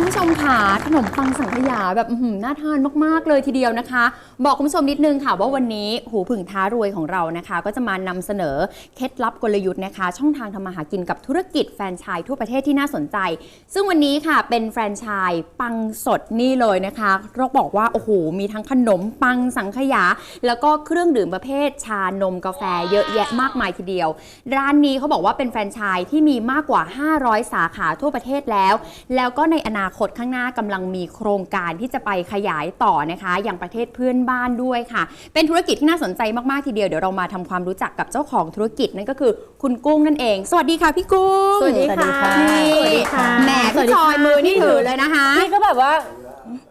คุณผู้ชมค่ะขนมปังสังขยาแบบอื้อหือน่าทานมากๆเลยทีเดียวนะคะ บอกคุณผู้ชมนิดนึงค่ะว่าวันนี้หูผึ่งท้ารวยของเรานะคะ ก็จะมานำเสนอเคล็ดลับกลยุทธ์นะคะ ช่องทางทำมาหากินกับธุรกิจแฟรนไชส์ทั่วประเทศที่น่าสนใจ ซึ่งวันนี้ค่ะเป็นแฟรนไชส์ปังสดนี่เลยนะคะเราบอกว่าโอ้โหมีทั้งขนมปังสังขยา แล้วก็เครื่องดื่มประเภทชานมกาแฟเยอะแยะมากมายทีเดียว ร้านนี้เขาบอกว่าเป็นแฟรนไชส์ที่มีมากกว่า 500 สาขาทั่วประเทศแล้ว แล้วก็ในอนาคตข้างหน้ากำลังมีโครงการที่จะไปขยายต่อนะคะอย่างประเทศเพื่อนบ้านด้วยค่ะ เป็นธุรกิจที่น่าสนใจมากๆทีเดียวเดี๋ยวเรามาทำความรู้จักกับเจ้าของธุรกิจนั่นก็คือคุณกุ้งนั่นเอง สวัสดีค่ะพี่กุ้งสวัสดีค่ะนี่สวัสดีค่ะแหมสวัสพี่ดีจค่ะอยมือนี่ถือเลยนะคะนี่ก็แบบว่า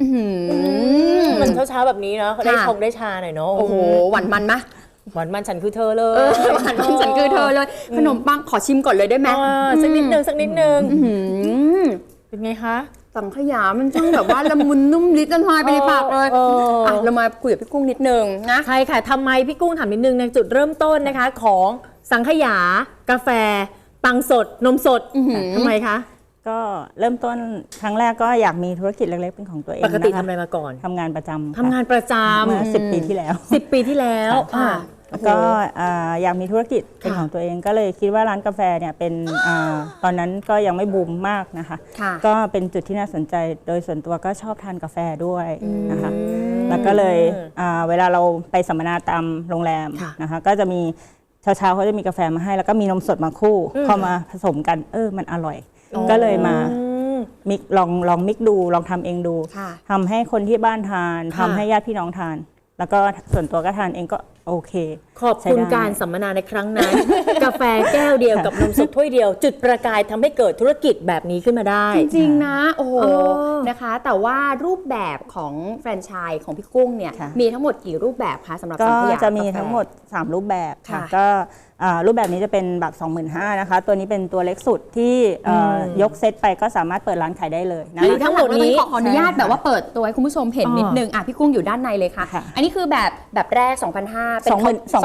อื้อหือมันเช้าๆแบบนี้เนาะได้ค่ะชงได้ชาหน่อยเนาะโอ้โหหวานมันมะหวานมันฉันคือเธอเลเอยอหวานมันฉันคือเธอเลย ขนมปังขอชิมก่อนเลยได้ไหมอ่าสักนิดนึงสักนิดนึงอื้อหือเป็นไงคะ สังขยามันช่างแบบว่าละมุนนุ่มลิ้นละลายไปในปากเลยเอออ่อะเรามาคุยกับพี่กุ้งนิดนึงนะ ใช่ค่ะทำไมพี่กุ้งถามนิดนึงในจุดเริ่มต้นนะคะ ของสังขยา กาแฟ ปังสด นมสดอื้อหือทำไมคะ ก็เริ่มต้นครั้งแรกก็อยากมีธุรกิจเล็กๆเป็นของตัวเองปกตินคทำอะไรมาก่อน ทำงานประจำค่ะทำงานประจเมื่อำสิบปีที่แล้วสิบปีที่แล้วค่ะ อ่า แล้วก็อ่าอยากมีธุรกิจเป็นค่ะของตัวเองก็เลยคิดว่าร้านกาแฟเนี่ยเป็นอาตอนนั้นก็ยังไม่บูมมากนะคะค่ะก็เป็นจุดที่น่าสนใจโดยส่วนตัวก็ชอบทานกาแฟด้วยนะคะแล้วก็เลยอ่าเวลาเราไปสัมมนาตามโรงแรมค่ะนะคะก็จะมีเช้าๆเขาจะมีกาแฟมาให้แล้วก็มีนมสดมาคู่อืมพอมาผสมกันเออมันอร่อย ก็เลยมาอืมมิกลองลองมิกดูลองทำเองดูค่ะทำให้คนที่บ้านทานค่ะทำให้ญาติพี่น้องทาน แล้วก็ส่วนตัวก็ทานเองก็โอเค ขอบคุณใช้ได้การสัมมนาในครั้งนั้น กาแฟแก้วเดียวกับนมสดถ้วยเดียว จุดประกายทำให้เกิดธุรกิจแบบนี้ขึ้นมาได้ จริง ๆ นะ โอ้โหเออนะคะ แต่ว่ารูปแบบของแฟรนไชส์ของพี่กุ้งเนี่ยค่ะมีทั้งหมดกี่รูปแบบคะสำหรับก็สังขยาจะมีกาแฟทั้งหมด 3 รูปแบบค่ะค่ะก็อ่ารูปแบบนี้จะเป็นแบบ 25,000นะคะ ตัวนี้เป็นตัวเล็กสุดที่เอ่ออยกเซตไปก็สามารถเปิดร้านขายได้เลยนะหรือคะทั้งหมดนี้ขอขออนุญาตใช่ค่ะแบบว่าเปิดตัวให้คุณผู้ชมเห็นอ๋อนิดนึงอะพี่กุ้งอยู่ด้านในเลยค่ะค่ะอันนี้คือแบบแบบแรก 2,500เป็น20,000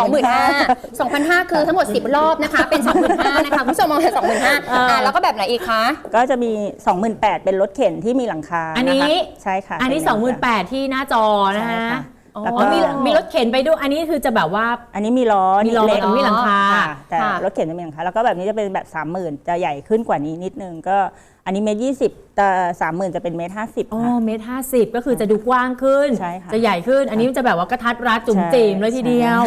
25,000 2,500คือทั้งหมด10รอบนะคะ เป็น25,000นะคะคุณผู้ชมมองเห็น25,000อะแล้วก็แบบไหนอีกคะ ก็จะมี28,000เป็นรถเข็นที่มีหลังคาอันนี้ะคะใช่ค่ะ อันนี้เป็หลังคา28,000ที่หน้าจอนะใช่ฮะค่ะอ๋อ แล้วก็มีมีรถเข็นไปด้วยอันนี้คือจะแบบว่า อันนี้มีล้อมีล้อเล็กมีหลังคาค่ะแต่ค่ะรถเข็นจะมีหลังคาแล้วก็แบบนี้จะเป็นแบบ 30,000 จะใหญ่ขึ้นกว่านี้นิดนึงก็อันนี้เมตรยี่สิบแต่สามหมื่นจะเป็นเมตรห้าสิบอ๋อค่ะเมตรห้าสิบก็คือจะดูกว้างขึ้นใช่ค่ะจะใหญ่ขึ้น อันนี้มันจะแบบว่ากระทัดรัดจุ๋มใช่จิ๋มเลยทีเดียว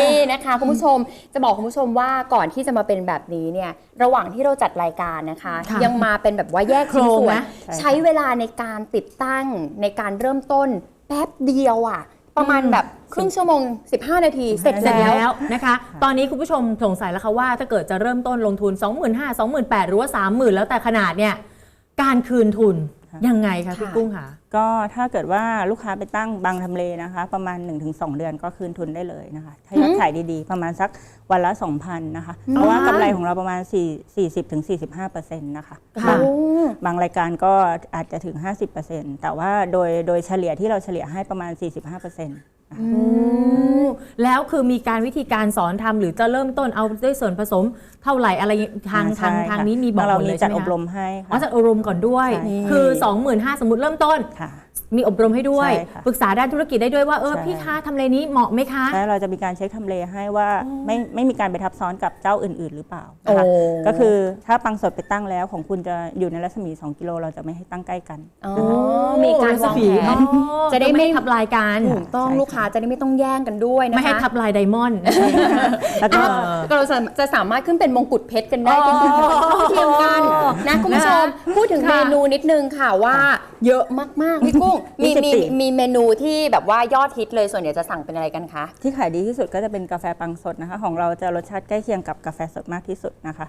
นี่นะคะคุณผู้ชมจะบอกคุณผู้ชมว่าก่อนที่จะมาเป็นแบบนี้เนี่ยระหว่างที่เราจัดรายการนะคะค่ะยังมาเป็นแบบว่าแยกชิ้นโครงส่วนนะใช้เวลาในการติดตั้งในการเริ่มต้น แป๊บเดียวอะประมาณแบบครึ่งชั่วโมง 15 นาที เสร็จเสร็จแล้วแล้วนะคะ ตอนนี้คุณผู้ชมสงสัยแล้วค่ะว่าถ้าเกิดจะเริ่มต้นลงทุน 25,000 28,000หรือว่า 30,000 แล้วแต่ขนาดเนี่ยการคืนทุน ยังไงคะพี่กุ้งคะก็ถ้าเกิดว่าลูกค้าไปตั้งบางทำเลนะคะ ประมาณ 1-2 เดือนก็คืนทุนได้เลยนะคะ ถ้ายอดขายดีๆ ประมาณสักวันละ 2,000 นะคะ เพราะว่ากำไรของเราประมาณ4 40-45%นะคะค่ะบางบางรายการก็อาจจะถึง 50%แต่ว่าโดยโดยเฉลี่ยที่เราเฉลี่ยให้ประมาณ 45% แล้วคือมีการวิธีการสอนทำหรือจะเริ่มต้นเอาด้วยส่วนผสมเท่าไหร่อะไรทางทางใช่ค่ะทางนี้มีบอกหเรามดมีเลยจัใช่ดไหมอบคะรมให้อ๋อค่ะจัดอบรมก่อนด้วยใช่คือ 25,000สมมติเริ่มต้นค่ะ มีอบรมให้ด้วย ใช่ค่ะ ปรึกษาด้านธุรกิจได้ด้วยว่าเออใช่พี่คะทำเลนี้เหมาะไหมคะและเราจะมีการเช็คทำเลให้ว่าไม่ไม่มีการไปทับซ้อนกับเจ้าอื่น ๆ หรือเปล่าโอ้นะคะก็คือถ้าปังสดไปตั้งแล้วของคุณจะอยู่ในรัศมี 2 กิโลเราจะไม่ให้ตั้งใกล้กัน อ๋อมีการวางแผนอ๋อจะได้ไม่ทับลายกันถูกต้องใช่ค่ะ ลูกค้าจะได้ไม่ต้องแย่งกันด้วยนะคะไม่ให้ทับลายไดมอนด์ แล้วก็อะเราจะจะสามารถขึ้นเป็นมงกุฎเพชรกันได้เป็นทีมเทียมกันนะคุณผู้ชมพูดถึงค่ะเมนูนิดนึงค่ะว่าเยอะมากๆพี่กุ้งมีมี24มีเมนูที่แบบว่ายอดฮิตเลยส่วนใหญ่จะสั่งเป็นอะไรกันคะ ที่ขายดีที่สุดก็จะเป็นกาแฟปังสดนะคะ ของเราจะรสชาติใกล้เคียงกับกาแฟสดมากที่สุดนะคะ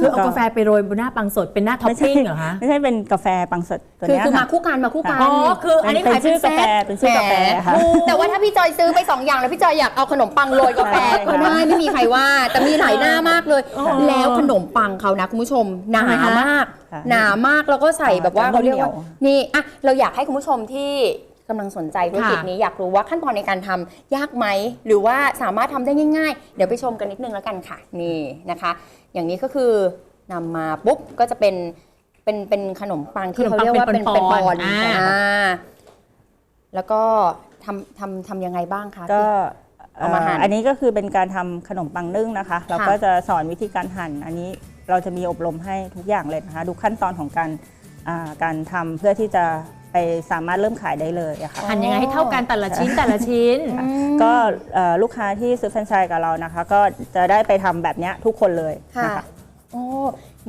คือเอากาแฟไปโรยบนหน้าปังสดเป็นหน้าท็อปไม่ใช่ปิ้งเหรอคะไม่ใช่เป็นกาแฟปังสดตัวคือเนี้ยคือมาค่ะคู่กันมาคู่กันอ๋อคืออันนี้เป็ขายชื่เป็นอเซกาแฟตเป็นชื่อกาแฟค่ะแต่ว่าถ้าพี่จอยซื้อไป2อย่างแล้วพี่จอยอยากเอาขนมปังโรยกาแฟได้ก็ได้ไม่มีใครว่าแต่มีหลายหน้ามากเลยอ๋อแล้วขนมปังเขานะคุณผู้ชมหนาทำไมคะมากค่ะหนามากแล้วก็ใส่แบบว่าจะเขาเรียกว่าเหนียวนี่อะเราอยากให้คุณผู้ชมที่กำลังสนใจธุรกิจนี้อยากรู้ว่าขั้นตอนในการทำยากไหม หรือว่าสามารถทำได้ง่าย ๆ เดี๋ยวไปชมกันนิดนึงแล้วกันค่ะ นี่นะคะ อย่างนี้ก็คือนำมาปุ๊บก็จะเป็นเป็นเป็นขนมปังที่ขนมเขาปังเรียกว่าเป็เป็นนปเป็นอนๆปอนอ่าอ่าแล้วก็ทำทำทำยังไงบ้างคะก็เอามาหั่นเอ่ออันนี้ก็คือเป็นการทำขนมปังนึ่งนะคะ เราก็จะสอนวิธีการหั่น อันนี้เราจะมีอบรมให้ทุกอย่างเลยนะคะดูขั้นตอนของการอ่าการทำเพื่อที่จะ ไปสามารถเริ่มขายได้เลยอะค่ะ หั่นยังไงให้เท่ากันแต่ละชิ้นแต่ละชิ้นอืมก็เอ่อลูกค้าที่ซื้อแฟรนไชส์กับเรานะคะ ก็จะได้ไปทำแบบเนี้ยทุกคนเลยค่ะ นะคะ โอ้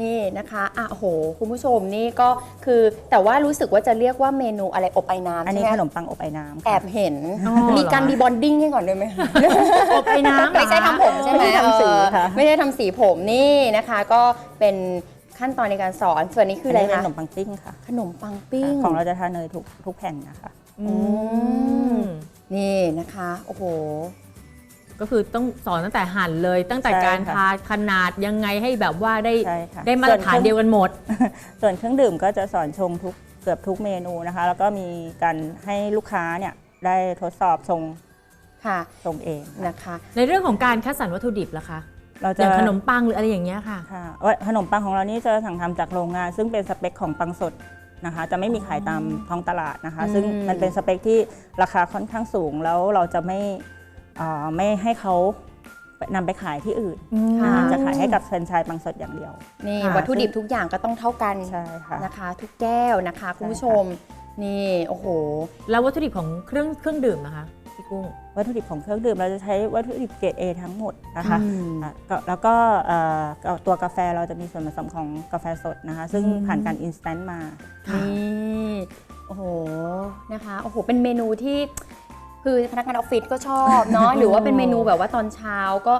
นี่นะคะอะโอ้โห คุณผู้ชมนี่ก็คือแต่ว่ารู้สึกว่าจะเรียกว่าเมนูอะไรอบไอ้น้ำอันนี้ใช่ขไหมนมปังอบไอ้น้ำแอค่ะ บเห็น อ๋อมีการเหรอดีบอนดิ้งให้ก่อนด้วยไหมอบไอ้น้ำเหรอ ไม่ใช่ทำผมใช่ไหมไม่ใช่ทำสีเออค่ะไม่ใช่ทำสีผมนี่นะคะ ก็เป็น ขั้นตอนในการสอนส่วนนี้คืออะไรนนี้เป็นคะขนมปังปิ้งค่ะ ขนมปังปิ้ง ของเราจะทานเนยทุกทุกแผ่นนะคะอืมนี่นะคะ โอ้โห ก็คือต้องสอนตั้งแต่หั่นเลย ตั้งแต่ใช่การค่ะทาขนาดยังไงให้แบบว่าได้ใช่ค่ะได้มาตรฐานเดียวกันหมด ส่วนเครื่องดื่มก็จะสอนชงทุกเกือบทุกเมนูนะคะ แล้วก็มีการให้ลูกค้าเนี่ยได้ทดสอบชงค่ะชงเองค่ะนะคะ ในเรื่องของการคัดสรรวัตถุดิบล่ะคะ เราอจะย่างขนมปังหรืออะไรอย่างเงี้ยค่ะ ค่ะว่าขนมปังของเรานี่จะสั่งทำจากโรงงาน ซึ่งเป็นสเปคของปังสดนะคะ จะไม่มีขายตามท้องตลาดนะคะ อืม ซึ่งมันเป็นสเปคที่ราคาค่อนข้างสูงแล้วเราจะไม่เอ่อไม่ให้เขานำไปขายที่อื่นค่ะนะคะจะขายให้กับแฟรนไชส์ปังสดอย่างเดียว นี่ค่ะ วัตถุดิบทุกอย่างก็ต้องเท่ากันใช่ค่ะ นะคะ ทุกแก้วนะคะ คุณผู้ชม นี่ โอ้โห แล้ววัตถุดิบของเครื่องเครื่องดื่มนะคะ พี่กุ้ง วัตถุดิบของเครื่องดื่มเราจะใช้วัตถุดิบเกรด A ทั้งหมดนะคะอืมอะก็แล้วก็เอ่อตัวกาแฟเราจะมีส่วนผสมของกาแฟสดนะคะ ซึ่งอืม ผ่านการอินสแตนต์มา นี่โอ้โหนะคะโอ้โหเป็นเมนูที่ คือพนักงานออฟฟิศก็ชอบเนาะ หรือว่าเป็นเมนูแบบว่าตอนเช้าก็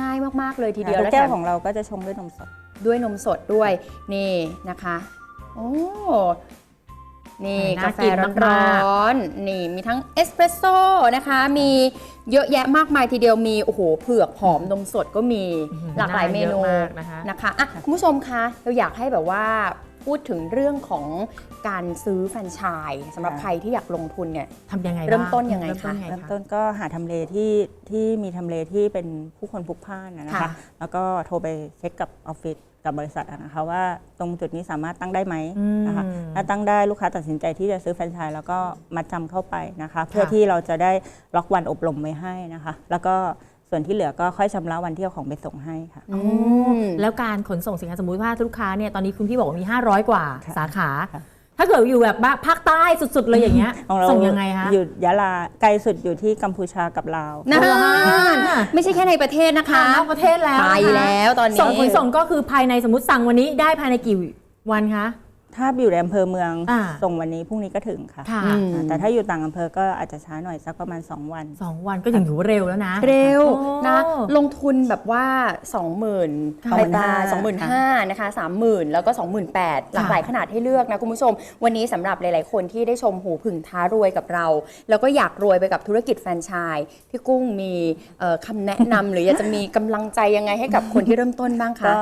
ง่ายๆมากๆเลยทีเดียวทุแล้กวแก้แถวมของเราก็จะชงด้วยนมสด ด้วยนมสดด้วยนี่นะคะ โอ้ นี่น่ากาแฟกินร้มากอนๆนี่มีทั้งเอสเปรสโซ่นะคะ มีเยอะแยะมากมายทีเดียวมีโอ้โหเผือกหอมนมสดก็มีอื้อหือหลากหลายเมนูน่าเยอะมากนะคะนะคะอะคุณผู้ชมคะเราอยากให้แบบว่าพูดถึงเรื่องของการซื้อแฟรนไชส์สำหรับค่ะใครที่อยากลงทุนเนี่ยทำยังไงบ้างเริ่มต้นยังไงเริ่มต้นคะยังไงเริ่มคะต้นก็หาทำเลที่ที่มีทำเลที่เป็นผู้คนพลุกพล่านนะนะค่ะคะ แล้วก็โทรไปเช็คกับออฟฟิศ กับบริษัทอะนะคะว่าตรงจุดนี้สามารถตั้งได้ไหมอืมนะคะถ้าตั้งได้ลูกค้าตัดสินใจที่จะซื้อแฟรนไชส์แล้วก็มัดจำเข้าไปนะคะ เพื่อที่เราจะได้ล็อกวันอบรมไว้ให้นะคะ แล้วก็ส่วนที่เหลือก็ค่อยชำระวันที่เอาของไปส่งให้ค่ะอืมแล้วการขนส่งสินค้าสมมุติว่าลูกค้าเนี่ยตอนนี้คุณพี่บอกว่ามี 500 กว่าค่ะสาขาค่ะ ถ้าเกิดอยู่แบบภาคใต้สุด ๆ เลยอย่างเงี้ยของเราส่งยังไงคะอยู่ยะลาไกลสุดอยู่ที่กัมพูชากับลาวนั่นอ่าไม่ใช่แค่ในประเทศนะคะนอกประเทศแล้วไปนะคะแล้วตอนนี้ส่งขนส่งก็คือภายในสมมติสั่งวันนี้ได้ภายในกี่วันคะ ถ้าอยู่ในอำเภอเมืองอ่า ส่งวันนี้พรุ่งนี้ก็ถึงค่ะค่ะอืม แต่ถ้าอยู่ต่างอำเภอก็อาจจะช้าหน่อยสักประมาณ 2 วัน สองวันก็ยังถือว่าเร็วแล้วนะ เร็วโอ้นะลงทุนแบบว่า 20,000ค่ะไปตา25,000 25,000นะคะ30,000 แล้วก็ 28,000หลากหลายขนาดให้เลือกนะคุณผู้ชม วันนี้สำหรับหลาย ๆ คนที่ได้ชมหูผึ่งท้ารวยกับเรา แล้วก็อยากรวยไปกับธุรกิจแฟรนไชส์พี่กุ้งมีเอ่อคำแนะนำ หรืออยากจะมีกำลังใจยังไงให้กับคนที่เริ่มต้นบ้างคะ ก็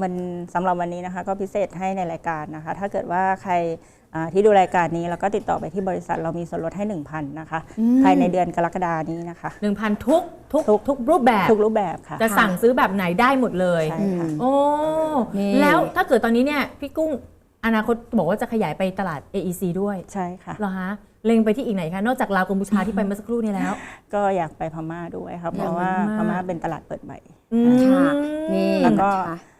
มันสำหรับวันนี้นะคะก็พิเศษให้ในรายการนะคะ ถ้าเกิดว่าใครอ่าที่ดูรายการนี้แล้วก็ติดต่อไปที่บริษัทเรามีส่วนลดให้ 1,000นะคะอืมภายในเดือนกรกฎานี้นะคะหนึ่งพันทุกทุกทุกทุกรูปแบบทุกรูปแบบค่ะจะสั่งซื้อแบบไหนได้หมดเลยใช่ค่ะโอ้นี่แล้วถ้าเกิดตอนนี้เนี่ยพี่กุ้งอนาคตบอกว่าจะขยายไปตลาด AEC ด้วยใช่ค่ะเหรอคะเล็งไปที่อีกไหนคะ นอกจากลาวกัมพูชาที่ไปเมื่อสักครู่นี้แล้ว ก็อยากไปพม่าด้วยครับเพราะว่าอยากไปพพม่าม่าเป็นตลาดเปิดใหม่อืมค่ะนี่แล้วก็นะคะเอ่อ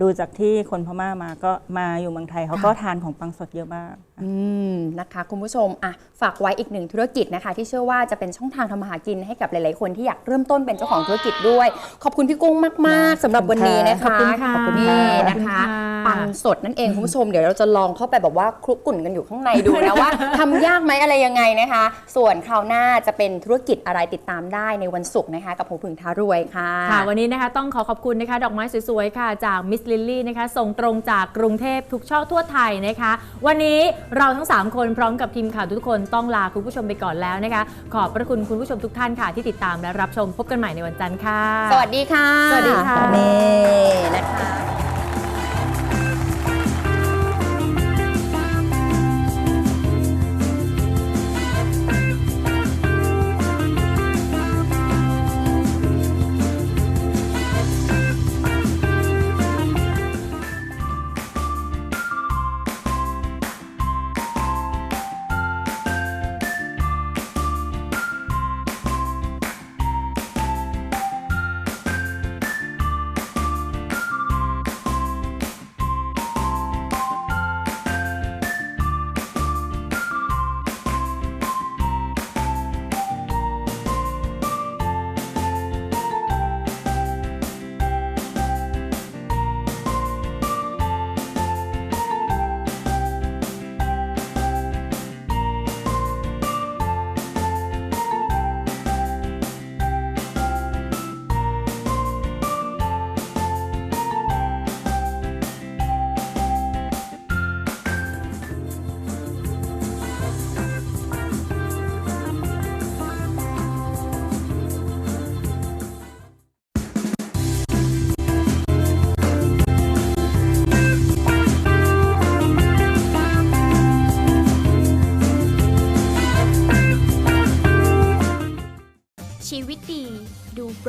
ดูจากที่คนพม่ามาก็มาอยู่เมืองไทยเขาก็ทานของปังสดเยอะมากอืมนะคะ คุณผู้ชมอะฝากไว้อีกหนึ่งธุรกิจนะคะ ที่เชื่อว่าจะเป็นช่องทางทำมาหากินให้กับหลาย ๆ คนที่อยากเริ่มต้นเป็นเจ้าของธุรกิจด้วย ขอบคุณพี่กุ้งมาก ๆสำหรับวันนี้นะคะขอบคุณค่ะขอบคุณนี่ค่ะนะคะขอบคุณค่ะปังสดนั่นเองคุณผู้ชมเดี๋ยวเราจะลองเข้าไปแบบว่าคลุกกลุ่นกันอยู่ข้างในดูนะว่าทำยากไหมอะไรยังไงนะคะ ส่วนคราวหน้าจะเป็นธุรกิจอะไรติดตามได้ในวันศุกร์นะคะ กับหูผึ่งท้ารวยค่ะค่ะ วันนี้นะคะต้องขอขอบคุณนะคะ ดอกไม้สวย ๆ ค่ะจากมิสลิลลี่นะคะส่งตรงจากกรุงเทพทุกช่อทั่วไทยนะคะ วันนี้เราทั้ง 3 คนพร้อมกับทีมข่าวทุกคนต้องลาคุณผู้ชมไปก่อนแล้วนะคะ ขอบพระคุณคุณผู้ชมทุกท่านค่ะ ที่ติดตามและรับชมพบกันใหม่ในวันจันทร์ค่ะ สวัสดีค่ะ สวัสดีค่ะนี่นะคะ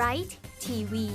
Bright TV